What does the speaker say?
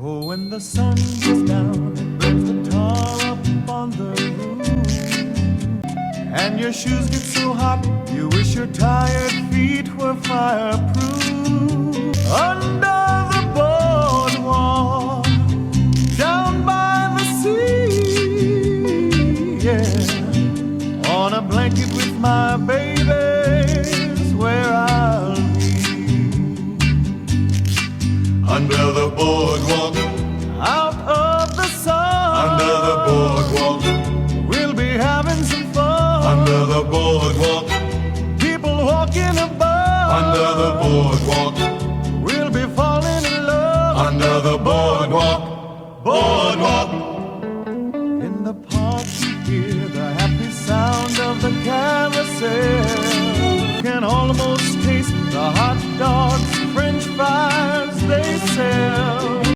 Oh, when the sun goes down, it burns the tar up on the roof. And your shoes get so hot, you wish your tired feet were fireproof. Under the boardwalk, down by the sea, yeah. On a blanket with my baby's Under the boardwalk, Out of the sun, under the boardwalk, we'll be having some fun. under the boardwalk, People walking above, under the boardwalk, we'll be falling in love. under the boardwalk, boardwalk. In the park, you hear the happy sound of the carousel. Can almost taste the hot dogs